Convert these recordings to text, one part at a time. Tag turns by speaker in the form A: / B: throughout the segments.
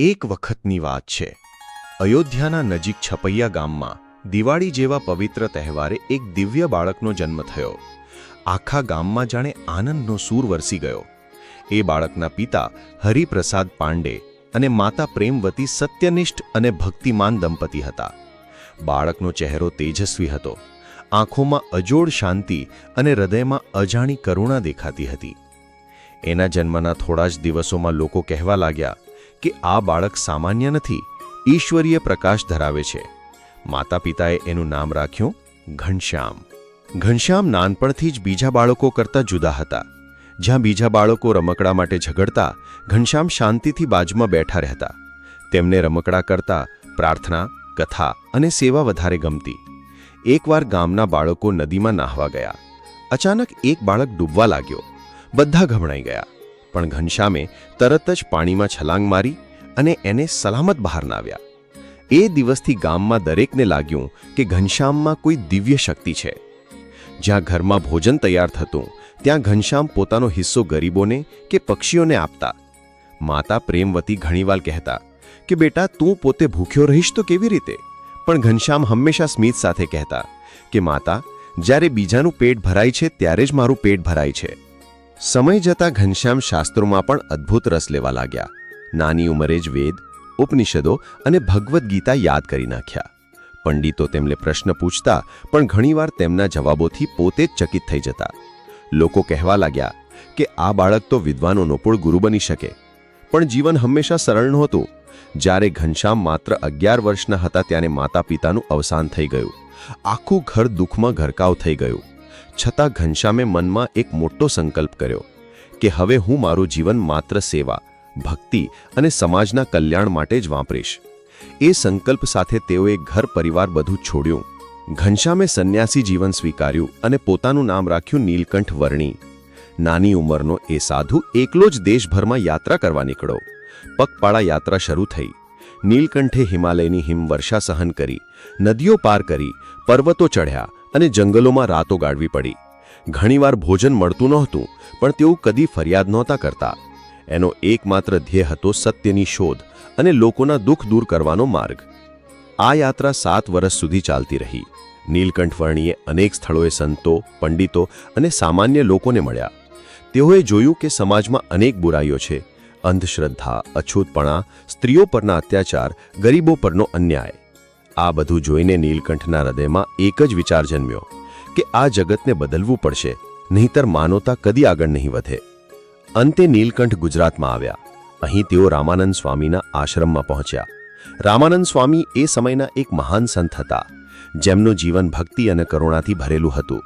A: એક વખતની વાત છે. અયોધ્યાના નજીક છપૈયા ગામમાં દિવાળી જેવા પવિત્ર તહેવારે એક દિવ્ય બાળકનો જન્મ થયો. આખા ગામમાં જાણે આનંદનો સૂર વરસી ગયો. એ બાળકના પિતા હરિપ્રસાદ પાંડે અને માતા પ્રેમવતી સત્યનિષ્ઠ અને ભક્તિમાન દંપતી હતા. બાળકનો ચહેરો તેજસ્વી હતો. આંખોમાં અજોડ શાંતિ અને હૃદયમાં અજાણી કરુણા દેખાતી હતી. એના જન્મના થોડા જ દિવસોમાં લોકો કહેવા લાગ્યા કે આ બાળક સામાન્ય નથી, ઈશ્વરીય પ્રકાશ ધરાવે છે. માતા પિતાએ એનું નામ રાખ્યું ઘનશ્યામ. ઘનશ્યામ નાનપણથી જ બીજા બાળકો કરતાં જુદા હતા. જ્યાં બીજા બાળકો રમકડા માટે ઝઘડતા, ઘનશ્યામ શાંતિથી બાજુમાં બેઠા રહેતા. તેમને રમકડા કરતા, પ્રાર્થના, કથા અને સેવા વધારે ગમતી. એકવાર ગામના બાળકો નદીમાં નાહવા ગયા. અચાનક એક બાળક ડૂબવા લાગ્યો. બધા ગભરાઈ ગયા. પણ ઘનશ્યામે તરત જ પાણીમાં છલાંગ મારી અને એને સલામત બહાર લાવ્યા. એ દિવસથી ગામમાં દરેકને લાગ્યું કે ઘનશ્યામમાં કોઈ દિવ્ય શક્તિ છે. જ્યાં ઘરમાં ભોજન તૈયાર થતું, ત્યાં ઘનશ્યામ પોતાનો હિસ્સો ગરીબોને કે પક્ષીઓને આપતા. માતા પ્રેમવતી ઘણીવાર કહેતા કે, બેટા, તું પોતે ભૂખ્યો રહીશ તો કેવી રીતે? પણ ઘનશ્યામ હંમેશા સ્મિત સાથે કહેતા કે, માતા, જ્યારે બીજાનું પેટ ભરાય છે, ત્યારે જ મારું પેટ ભરાય છે. સમય જતાં ઘનશ્યામ શાસ્ત્રોમાં પણ અદ્ભુત રસ લેવા લાગ્યા. નાની ઉંમરે જ વેદ, ઉપનિષદો અને ભગવદ્ ગીતા યાદ કરી નાખ્યા. પંડિતો તેમને પ્રશ્ન પૂછતા, પણ ઘણીવાર તેમના જવાબોથી પોતે જ ચકિત થઈ જતા. લોકો કહેવા લાગ્યા કે, આ બાળક તો વિદ્વાનોનો પણ ગુરુ બની શકે. પણ જીવન હંમેશા સરળ નહોતું. જ્યારે ઘનશ્યામ માત્ર અગિયાર વર્ષના હતા, ત્યારે માતા પિતાનું અવસાન થઈ ગયું. આખું ઘર દુઃખમાં ઘરકાવ થઈ ગયું. છતાં ઘનશ્યામે મનમાં એક મોટો સંકલ્પ કર્યો કે હવે હું મારું જીવન માત્ર સેવા, ભક્તિ અને સમાજના કલ્યાણ માટે જ વાપરીશ. એ સંકલ્પ સાથે તેઓએ ઘર પરિવાર બધું છોડ્યું. ઘનશ્યામે સંન્યાસી જીવન સ્વીકાર્યું અને પોતાનું નામ રાખ્યું નીલકંઠ વર્ણી. નાની ઉંમરનો એ સાધુ એકલો જ દેશભરમાં યાત્રા કરવા નીકળ્યો પગપાળા યાત્રા શરૂ થઈ. નીલકંઠે હિમાલયની હિમવર્ષા સહન કરી, નદીઓ પાર કરી, પર્વતો ચઢ્યા અને જંગલોમાં રાતો ગાળવી પડી. ઘણીવાર ભોજન મળતું નહોતું, પણ તેઓ કદી ફરિયાદ નહોતા કરતા. એનો એકમાત્ર ધ્યેય હતો સત્યની શોધ અને લોકોના દુઃખ દૂર કરવાનો માર્ગ. આ યાત્રા સાત વર્ષ સુધી ચાલતી રહી. નીલકંઠવર્ણીએ અનેક સ્થળોએ સંતો, પંડિતો અને સામાન્ય લોકોને મળ્યા. તેઓએ જોયું કે સમાજમાં અનેક બુરાઈઓ છે. અંધશ્રદ્ધા, અછૂતપણા, સ્ત્રીઓ પરના અત્યાચાર, ગરીબો પરનો અન્યાય. આ બધું જોઈને નીલકંઠના હૃદયમાં એક જ વિચાર જન્મ્યો કે આ જગતને બદલવું પડશે, નહીંતર માનવતા કદી આગળ નહીં વધે. અંતે નીલકંઠ ગુજરાતમાં આવ્યા. અહીં તેઓ રામાનંદ સ્વામીના આશ્રમમાં પહોંચ્યા. રામાનંદ સ્વામી એ સમયના એક મહાન સંત હતા, જેમનું જીવન ભક્તિ અને કરુણાથી ભરેલું હતું.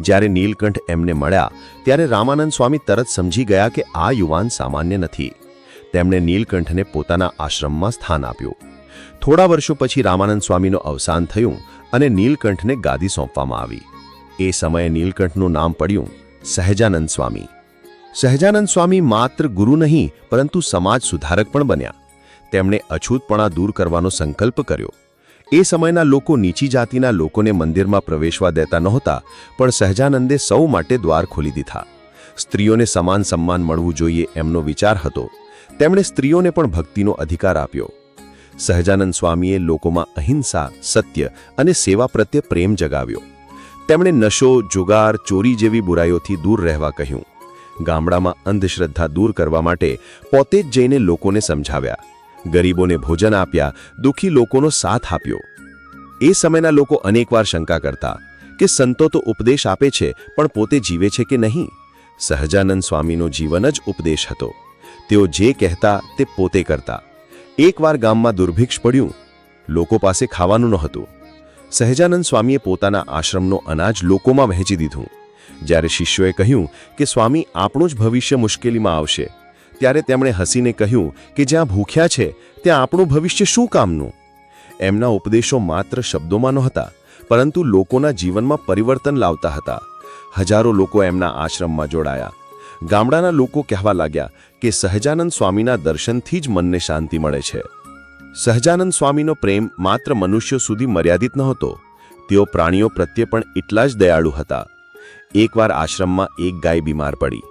A: જ્યારે નીલકંઠ એમને મળ્યા, ત્યારે રામાનંદ સ્વામી તરત સમજી ગયા કે આ યુવાન સામાન્ય નથી. તેમણે નીલકંઠને પોતાના આશ્રમમાં સ્થાન આપ્યું. થોડા વર્ષો પછી રામાનંદ સ્વામીનું અવસાન થયું અને નીલકંઠને ગાદી સોંપવામાં આવી. એ સમયે નીલકંઠનું નામ પડ્યું સહજાનંદ સ્વામી. સહજાનંદ સ્વામી માત્ર ગુરુ નહીં, પરંતુ સમાજ સુધારક પણ બન્યા. તેમણે અછૂતપણા દૂર કરવાનો સંકલ્પ કર્યો. એ સમયના લોકો નીચી જાતિના લોકોને મંદિરમાં પ્રવેશવા દેતા નહોતા, પણ સહજાનંદે સૌ માટે દ્વાર ખોલી દીધા. સ્ત્રીઓને સમાન સન્માન મળવું જોઈએ એમનો વિચાર હતો. તેમણે સ્ત્રીઓને પણ ભક્તિનો અધિકાર આપ્યો. સહજાનંદ સ્વામીએ લોકોમાં અહિંસા, સત્ય અને સેવા પ્રત્યે પ્રેમ જગાવ્યો. તેમણે નશો, જુગાર, ચોરી જેવી બુરાઈઓથી દૂર રહેવા કહ્યું. ગામડામાં અંધશ્રદ્ધા દૂર કરવા માટે પોતે જ જઈને લોકોને સમજાવ્યા. ગરીબોને ભોજન આપ્યા, દુઃખી લોકોનો સાથ આપ્યો. એ સમયના લોકો અનેકવાર શંકા કરતા કે સંતો તો ઉપદેશ આપે છે, પણ પોતે જીવે છે કે નહીં? સહજાનંદ સ્વામીનો જીવન જ ઉપદેશ હતો. તેઓ જે કહેતા તે પોતે કરતા. એકવાર ગામમાં દુર્ભિક્ષ પડ્યું, લોકો પાસે ખાવાનું નહોતું. સહજાનંદ સ્વામીએ પોતાના આશ્રમનો અનાજ લોકોમાં વહેંચી દીધું. જ્યારે શિષ્યોએ કહ્યું કે, સ્વામી, આપણું જ ભવિષ્ય મુશ્કેલીમાં આવશે. ત્યારે તેમણે હસીને કહ્યું કે, જ્યાં ભૂખ્યા છે, ત્યાં આપણું ભવિષ્ય શું કામનું? એમના ઉપદેશો માત્ર શબ્દોમાં નહોતા, પરંતુ લોકોના જીવનમાં પરિવર્તન લાવતા હતા. હજારો લોકો એમના આશ્રમમાં જોડાયા. ગામડાના લોકો કહેવા લાગ્યા કે સહજાનંદ સ્વામીના દર્શનથી જ મનને શાંતિ મળે છે. સહજાનંદ સ્વામીનો પ્રેમ માત્ર મનુષ્યો સુધી મર્યાદિત નહોતો. તેઓ પ્રાણીઓ પ્રત્યે પણ એટલા જ દયાળુ હતા. એકવાર આશ્રમમાં એક ગાય બીમાર પડી.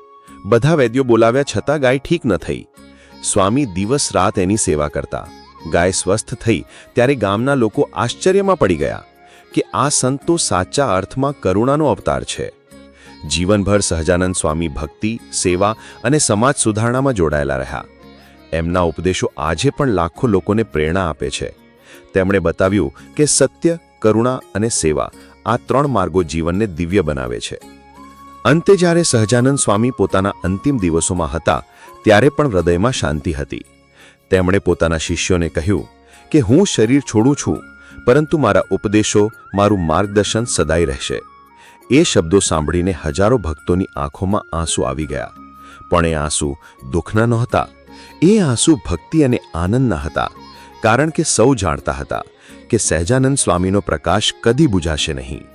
A: બધા વૈદ્યો બોલાવ્યા છતાં ગાય ઠીક ન થઈ. સ્વામી દિવસ રાત એની સેવા કરતા. ગાય સ્વસ્થ થઈ ત્યારે ગામના લોકો આશ્ચર્યમાં પડી ગયા કે આ સંત તો સાચા અર્થમાં કરુણાનો અવતાર છે. જીવનભર સહજાનંદ સ્વામી ભક્તિ, સેવા અને સમાજ સુધારણામાં જોડાયેલા રહ્યા. એમના ઉપદેશો આજે પણ લાખો લોકોને પ્રેરણા આપે છે. તેમણે બતાવ્યું કે સત્ય, કરુણા અને સેવા આ ત્રણ માર્ગો જીવનને દિવ્ય બનાવે છે. અંતે જ્યારે સહજાનંદ સ્વામી પોતાના અંતિમ દિવસોમાં હતા, ત્યારે પણ હૃદયમાં શાંતિ હતી. તેમણે પોતાના શિષ્યોને કહ્યું કે હું શરીર છોડું છું, પરંતુ મારા ઉપદેશો, મારું માર્ગદર્શન સદાય રહેશે. એ શબ્દો સાંભળીને હજારો ભક્તોની આંખોમાં આંસુ આવી ગયા. પણ એ આંસુ દુઃખના નહોતા. એ આંસુ ભક્તિ અને આનંદના હતા. કારણ કે સૌ જાણતા હતા કે સહેજાનંદ સ્વામીનો પ્રકાશ કદી બુજાશે નહીં.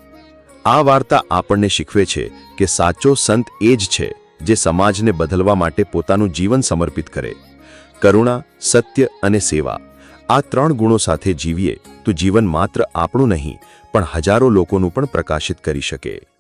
A: આ વાર્તા આપણને શીખવે છે કે સાચો સંત એ જ છે જે સમાજને બદલવા માટે પોતાનું જીવન સમર્પિત કરે. કરુણા, સત્ય અને સેવા આ ત્રણ ગુણો સાથે જીવીએ તો જીવન માત્ર આપણું નહીં પણ હજારો લોકોનું પણ પ્રકાશિત કરી શકે.